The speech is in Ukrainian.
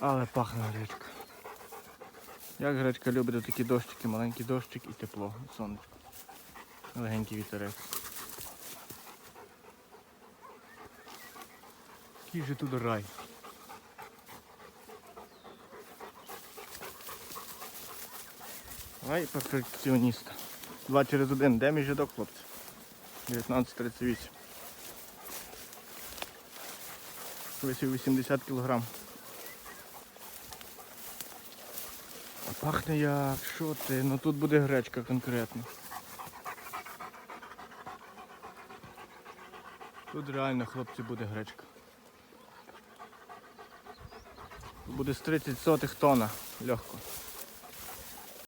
Але пахне гречка. Як гречка любить такі дощики, маленький дощик і тепло, і сонечко. Легенький вітерець. Який же тут рай. Рай перфекціоніста. Два через один. Де мій жидок, хлопці? 19.38. Висів 80 кг. А пахне як, що ти? Ну тут буде гречка конкретно. Тут реально, хлопці, буде гречка. Буде з 30 сотих тонна. Легко.